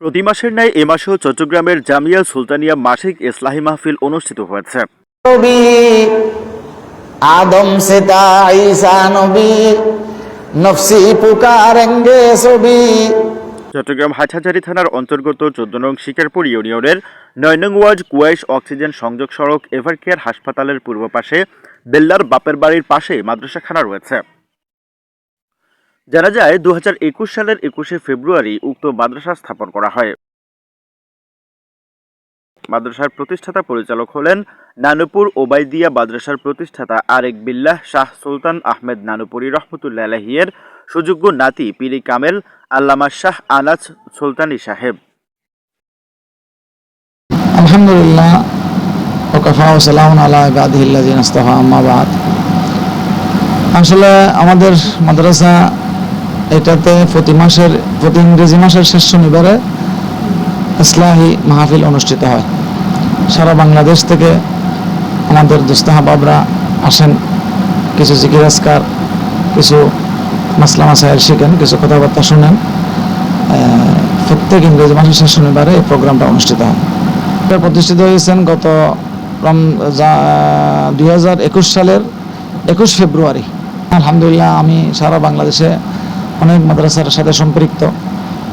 প্রতি মাসের ন্যায় এ মাসেও চট্টগ্রামের জামিয়া সুলতানিয়া মাসিক ইসলাহী মাহফিল অনুষ্ঠিত হয়েছে। আদম সেতা ঈসা নবী নফসি পুকারেঙ্গে ছবি। চট্টগ্রাম হাটহাজারি থানার অন্তর্গত চোদ্দ নং শিকারপুর ইউনিয়নের নয় নং ওয়ার্ড কুয়াইশ অক্সিজেন সংযোগ সড়ক এভারকেয়ার হাসপাতালের পূর্ব পাশে বেল্লার বাপের বাড়ির পাশে মাদ্রাসাখানা রয়েছে। জানা যায় দু হাজার একুশ সালের একুশে ফেব্রুয়ারি উক্ত মাদ্রাসা স্থাপন করা হয়। মাদ্রাসার প্রতিষ্ঠাতা পরিচালক হলেন নানুপুর ওবাইদিয়া মাদ্রাসার প্রতিষ্ঠাতা আরেক বিল্লাহ শাহ সুলতান আহমেদ নানুপুরি রহমতুল্লাহ আলহিয়ের সুযোগ্য নাতি পিরি কামেল আল্লামা শাহ আনাজ সুলতানি সাহেব। আলহামদুলিল্লাহ আসলে আমাদের মাদ্রাসা এটাতে প্রতি মাসের, প্রতি ইংরেজি মাসের শেষ শনিবারে ইসলাহি মাহফিল অনুষ্ঠিত হয়। সারা বাংলাদেশ থেকে আমাদের দুস্তাহাবাবরা আসেন। কিছু জিকির আজকার, কিছু মাসলা মাসাইল শিখেন, কিছু কথাবার্তা শুনেন। প্রত্যেক ইংরেজি মাসের শেষ শনিবারে এই প্রোগ্রামটা অনুষ্ঠিত হয়। এটা প্রতিষ্ঠিত হয়েছেন গত দুই হাজার একুশ সালের একুশ ফেব্রুয়ারি। আলহামদুলিল্লাহ আমি সারা বাংলাদেশে অনেক মাদ্রাসার সাথে সম্পৃক্ত।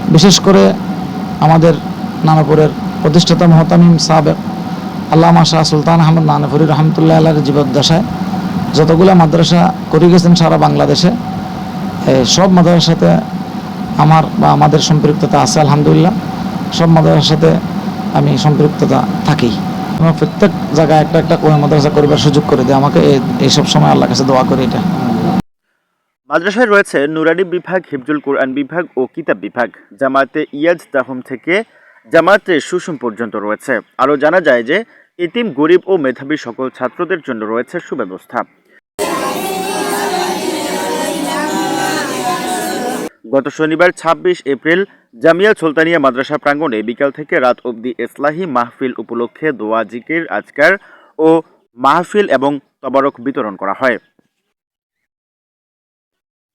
বিশেষ করে আমাদের নানাপুরের প্রতিষ্ঠাতা মহতামিম সাবেক আল্লামা শাহ সুলতান আহমদ নানাপুরি রহমতুল্লাহ আল্লাহর জীবদ্দশায় যতগুলো মাদ্রাসা করে গেছেন সারা বাংলাদেশে সব মাদ্রাসার সাথে আমার বা আমাদের সম্পৃক্ততা আছে, আলহামদুলিল্লাহ। সব মাদ্রাসার সাথে আমি সম্পৃক্ততা থাকি। আমার প্রত্যেক জায়গায় একটা একটা করে মাদ্রাসা করবার সুযোগ করে দেয়। আমাকে এই- এইসব সময় আল্লাহ কাছে দোয়া করি এটা। মাদ্রাসায় রয়েছে নুরানি বিভাগ, হিফজুল কোরআন বিভাগ ও কিতাব বিভাগ। জামাতে ইয়াজ তাহম থেকে জামাতে সুসুম পর্যন্ত রয়েছে। আরও জানা যায় যে ইতিম গরিব ও মেধাবী সকল ছাত্রদের জন্য রয়েছে সুব্যবস্থা। গত শনিবার ২৬ এপ্রিল জামিয়া সুলতানিয়া মাদ্রাসা প্রাঙ্গণে বিকাল থেকে রাত অবধি ইসলাহি মাহফিল উপলক্ষে দোয়া, জিকির, আজকার ও মাহফিল এবং তবারক বিতরণ করা হয়।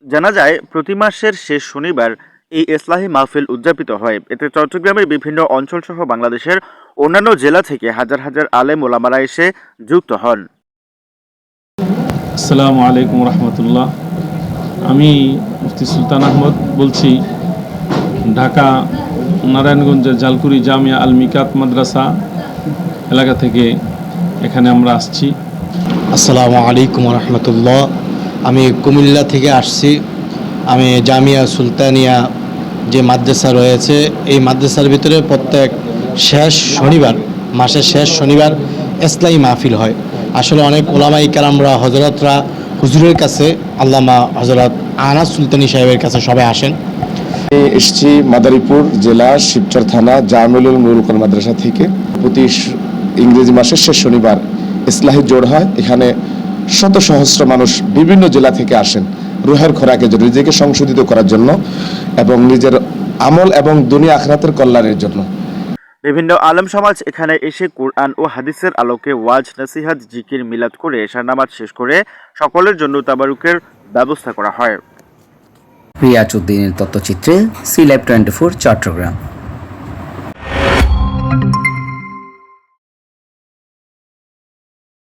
জানা যায় প্রতি মাসের শেষ শনিবার এই ইসলাহি মাহফিল উদযাপিত হয়। এতে চট্টগ্রামের বিভিন্ন অঞ্চলসহ বাংলাদেশের অন্যান্য জেলা থেকে হাজার হাজার আলেম ওলামারা এসে যুক্ত হন। আসসালামু আলাইকুম রহমতুল্লাহ। আমি মুফতি সুলতান আহমদ বলছি ঢাকা নারায়ণগঞ্জের জালকুড়ি জামিয়া আল মিকাত মাদ্রাসা এলাকা থেকে এখানে আমরা আসছি। আসসালামু আলাইকুম রহমতুল্লাহ। আমি কুমিল্লা থেকে আসছি। আমি জামিয়া সুলতানিয়া যে মাদ্রাসা রয়েছে, এই মাদ্রাসার ভিতরে প্রত্যেক শেষ শনিবার, মাসের শেষ শনিবার ইসলাই মাহফিল হয়। আসলে অনেক ওলামাই কালামরা হজরতরা হুজুরের কাছে, আল্লামা হজরত আনাস সুলতানি সাহেবের কাছে সবাই আসেন। আমি এসেছি মাদারীপুর জেলা শিবচর থানা জামিউল নুরুল মাদ্রাসা থেকে। প্রতি ইংরেজি মাসের শেষ শনিবার ইসলাহি জোড় হয়। এখানে শত সহস্র মানুষ বিভিন্ন জেলা থেকে আসেন রুহের খোরাকের জন্য নিজেকে সংশোধিত করার জন্য এবং নিজের আমল এবং দুনিয়া আখরাতের কল্যাণের জন্য। বিভিন্ন আলম সমাজ এখানে এসে কোরআন ও হাদিসের আলোকে ওয়াজ নসিহাত জিকির মিলাদ করে এশার নামাজ শেষ করে সকলের জন্য তাবারুকের ব্যবস্থা করা হয়। রিয়াজ উদ্দিনের তথ্যচিত্রে C live twenty four Chittagong.